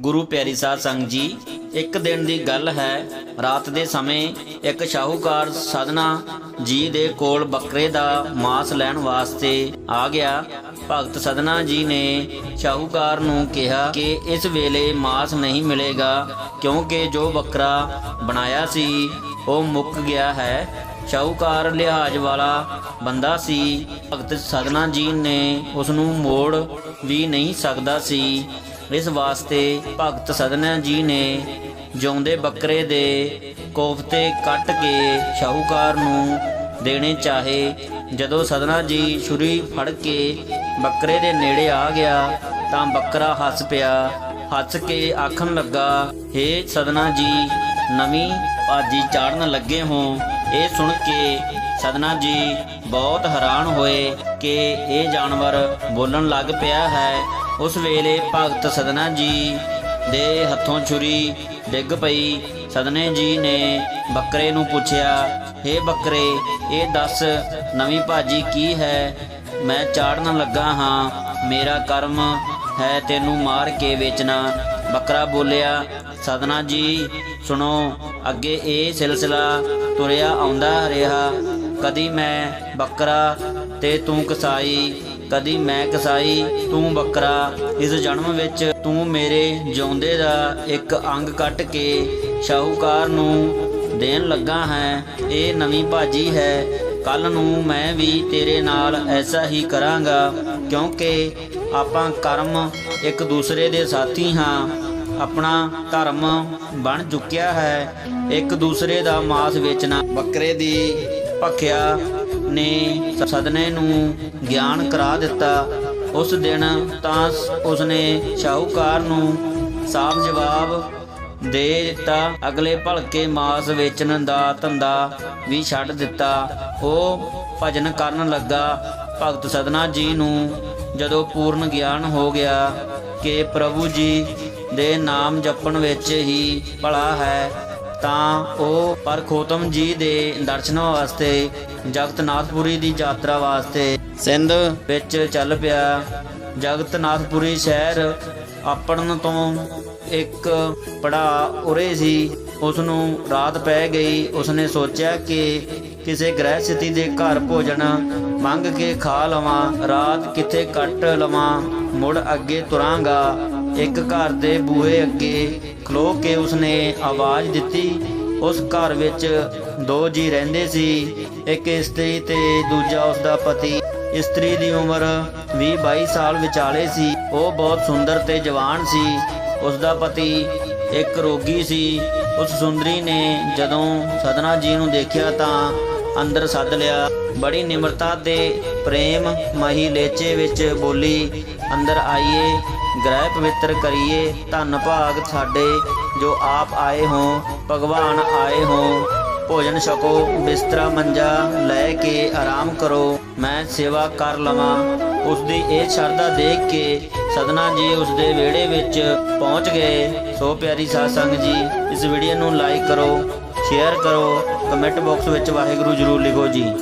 ਗੁਰੂ ਪਿਆਰੀ ਸਾਧ ਸੰਗ ਜੀ, ਇੱਕ ਦਿਨ ਦੀ ਗੱਲ ਹੈ। ਰਾਤ ਦੇ ਸਮੇਂ ਇੱਕ ਸ਼ਾਹੂਕਾਰ ਸਦਨਾ ਜੀ ਦੇ ਕੋਲ ਬੱਕਰੇ ਦਾ ਮਾंस ਲੈਣ ਵਾਸਤੇ ਆ ਗਿਆ। ਭਗਤ ਸਦਨਾ ਜੀ ਨੇ ਸ਼ਾਹੂਕਾਰ ਨੂੰ ਕਿਹਾ ਕਿ ਇਸ ਵੇਲੇ ਮਾਸ ਨਹੀਂ ਮਿਲੇਗਾ, ਕਿਉਂਕਿ ਜੋ ਬੱਕਰਾ ਬਣਾਇਆ ਸੀ, ਉਹ ਮੁੱਕ ਗਿਆ ਹੈ। ਸ਼ਾਹੂਕਾਰ ਲਿਹਾਜ਼ ਵਾਲਾ ਬੰਦਾ ਸੀ। ਭਗਤ ਸਦਨਾ ਜੀ ਨੇ ਉਸ ਨੂੰ ਮੋੜ ਵੀ ਨਹੀਂ ਸਕਦਾ ਸੀ। ਇਸ ਵਾਸਤੇ ਭਗਤ ਸਦਨਾ ਜੀ ਨੇ ਜਿਉਂਦੇ ਬੱਕਰੇ ਦੇ ਕੋਫਤੇ ਕੱਟ ਕੇ ਸ਼ਾਹੂਕਾਰ ਨੂੰ ਦੇਣੇ ਚਾਹੇ। ਜਦੋਂ ਸਦਨਾ ਜੀ ਛੁਰੀ ਫੜ ਕੇ ਬੱਕਰੇ ਦੇ ਨੇੜੇ ਆ ਗਿਆ, ਤਾਂ ਬੱਕਰਾ ਹੱਸ ਪਿਆ। ਹੱਸ ਕੇ ਆਖਣ ਲੱਗਾ, ਹੇ ਸਦਨਾ ਜੀ, ਨਵੀਂ ਭਾਜੀ ਚਾੜਨ ਲੱਗੇ ਹੋ। ਇਹ ਸੁਣ ਕੇ ਸਦਨਾ ਜੀ, ਬਹੁਤ ਹੈਰਾਨ ਹੋਏ ਕਿ ਇਹ ਜਾਨਵਰ ਬੋਲਣ ਲੱਗ ਪਿਆ ਹੈ। ਉਸ ਵੇਲੇ ਭਗਤ ਸਦਨਾ ਜੀ ਦੇ ਹੱਥੋਂ ਛੁਰੀ ਡਿੱਗ ਪਈ। ਸਦਨੇ ਜੀ ਨੇ ਬੱਕਰੇ ਨੂੰ ਪੁੱਛਿਆ, ਹੇ ਬੱਕਰੇ, ਇਹ ਦੱਸ ਨਵੀਂ ਭਾਜੀ ਕੀ ਹੈ? ਮੈਂ ਚਾੜਨ ਲੱਗਾ ਹਾਂ। ਮੇਰਾ ਕਰਮ ਹੈ ਤੈਨੂੰ ਮਾਰ ਕੇ ਵੇਚਣਾ। ਬੱਕਰਾ ਬੋਲਿਆ ਸਦਨਾ ਜੀ, ਸੁਣੋ, ਅੱਗੇ ਇਹ ਸਿਲਸਿਲਾ ਤੁਰਿਆ ਆਉਂਦਾ ਰਿਹਾ। ਕਦੀ ਮੈਂ ਬੱਕਰਾ ਤੇ ਤੂੰ ਕਸਾਈ, ਕਦੀ ਮੈਂ ਕਸਾਈ, ਤੂੰ ਬੱਕਰਾ। ਇਸ ਜਨਮ ਵਿੱਚ ਤੂੰ ਮੇਰੇ ਜਿਉਂਦੇ ਦਾ ਇੱਕ ਅੰਗ ਕੱਟ ਕੇ ਸ਼ਾਹੂਕਾਰ ਨੂੰ ਦੇਣ ਲੱਗਾ ਹੈ। ਇਹ ਨਵੀਂ ਭਾਜੀ ਹੈ। ਕੱਲ ਨੂੰ ਮੈਂ ਵੀ ਤੇਰੇ ਨਾਲ ਐਸਾ ਹੀ ਕਰਾਂਗਾ, ਕਿਉਂਕਿ ਆਪਾਂ ਕਰਮ ਇੱਕ ਦੂਸਰੇ ਦੇ ਸਾਥੀ ਹਾਂ। ਆਪਣਾ ਧਰਮ ਬਣ ਚੁੱਕਿਆ ਹੈ। ਇੱਕ ਦੂਸਰੇ ਦਾ ਮਾਸ ਵੇਚਣਾ। ਬੱਕਰੇ ਦੀ ਭਖਿਆ ਨੇ ਸਦਨੇ ਨੂੰ ਗਿਆਨ ਕਰਾ ਦਿੱਤਾ। ਉਸ ਦਿਨ ਤਾਂ ਉਸਨੇ ਸ਼ਾਹੂਕਾਰ ਨੂੰ ਸਾਫ਼ ਜਵਾਬ ਦੇ ਦਿੱਤਾ। ਅਗਲੇ ਭਲਕੇ ਮਾਸ ਵੇਚਣ ਦਾ ਧੰਦਾ ਵੀ ਛੱਡ ਦਿੱਤਾ। ਉਹ ਭਜਨ ਕਰਨ ਲੱਗਾ। ਭਗਤ ਸਦਨਾ ਜੀ ਨੂੰ ਜਦੋਂ ਪੂਰਨ ਗਿਆਨ ਹੋ ਗਿਆ ਕਿ ਪ੍ਰਭੂ ਜੀ ਦੇ ਨਾਮ ਜਪਣ ਵਿੱਚ ਹੀ ਭਲਾ ਹੈ ਤਾਂ ਉਹ ਪਰਖੋਤਮ ਜੀ ਦੇ ਦਰਸ਼ਨਾਂ ਵਾਸਤੇ ਜਗਤਨਾਥਪੁਰੀ ਦੀ ਯਾਤਰਾ ਵਾਸਤੇ ਸਿੰਧ। ਵਿੱਚ ਚੱਲ ਪਿਆ। ਜਗਤਨਾਥਪੁਰੀ ਸ਼ਹਿਰ ਆਪਣ ਤੋਂ ਇੱਕ ਪੜਾ ਉਰੇ ਸੀ। ਉਸ ਨੂੰ ਰਾਤ ਪੈ ਗਈ। ਉਸਨੇ ਸੋਚਿਆ ਕਿ ਕਿਸੇ ਗ੍ਰਹਿ ਸਥਿਤੀ ਦੇ ਘਰ ਭੋਜਨ ਮੰਗ ਕੇ ਖਾ ਲਵਾਂ। ਰਾਤ ਕਿੱਥੇ ਕੱਟ ਲਵਾਂ ਮੁੜ ਅੱਗੇ ਤੁਰਾਂਗਾ। ਇੱਕ ਘਰ ਦੇ ਬੂਹੇ ਅੱਗੇ ਖਲੋ ਕੇ ਉਸਨੇ ਆਵਾਜ਼ ਦਿੱਤੀ। ਉਸ ਘਰ ਵਿੱਚ ਦੋ ਜੀ ਰਹਿੰਦੇ ਸੀ, ਇੱਕ ਇਸਤਰੀ ਤੇ ਦੂਜਾ ਉਸਦਾ ਪਤੀ। ਇਸਤਰੀ ਦੀ ਉਮਰ 20-22 ਸਾਲ ਵਿਚਾਲੇ ਸੀ। ਉਹ ਬਹੁਤ ਸੁੰਦਰ ਤੇ ਜਵਾਨ ਸੀ। ਉਸਦਾ ਪਤੀ ਇੱਕ ਰੋਗੀ ਸੀ। ਉਸ ਸੁੰਦਰੀ ਨੇ ਜਦੋਂ ਸਦਨਾ ਜੀ ਨੂੰ ਦੇਖਿਆ ਤਾਂ ਅੰਦਰ ਸੱਦ ਲਿਆ। ਬੜੀ ਨਿਮਰਤਾ ਤੇ ਪ੍ਰੇਮ ਮਹੀ ਲੇਚੇ ਵਿੱਚ ਬੋਲੀ, ਅੰਦਰ ਆਈਏ ਗ੍ਰਹਿ ਪਵਿੱਤਰ ਕਰੀਏ, ਧੰਨ ਭਾਗ ਸਾਡੇ, ਜੋ ਆਪ ਆਏ ਹੋ, ਭਗਵਾਨ ਆਏ ਹੋ। ਭੋਜਨ ਛਕੋ, ਬਿਸਤਰਾ ਮੰਜਾ ਲੈ ਕੇ ਆਰਾਮ ਕਰੋ, ਮੈਂ ਸੇਵਾ ਕਰ ਲਵਾਂ। ਉਸ ਦੀ ਇਹ ਸ਼ਰਧਾ ਦੇਖ ਕੇ ਸਦਨਾ ਜੀ ਉਸ ਦੇ ਵਿਹੜੇ ਵਿੱਚ ਪਹੁੰਚ ਗਏ। ਸੋ ਪਿਆਰੀ ਸਾਧ ਜੀ, ਇਸ ਵੀਡੀਓ ਨੂੰ ਲਾਈਕ ਕਰੋ ਸ਼ੇਅਰ ਕਰੋ ਕਮੈਂਟ ਬਾਕਸ ਵਿੱਚ ਵਾਹਿਗੁਰੂ ਜਰੂਰ ਲਿਖੋ ਜੀ।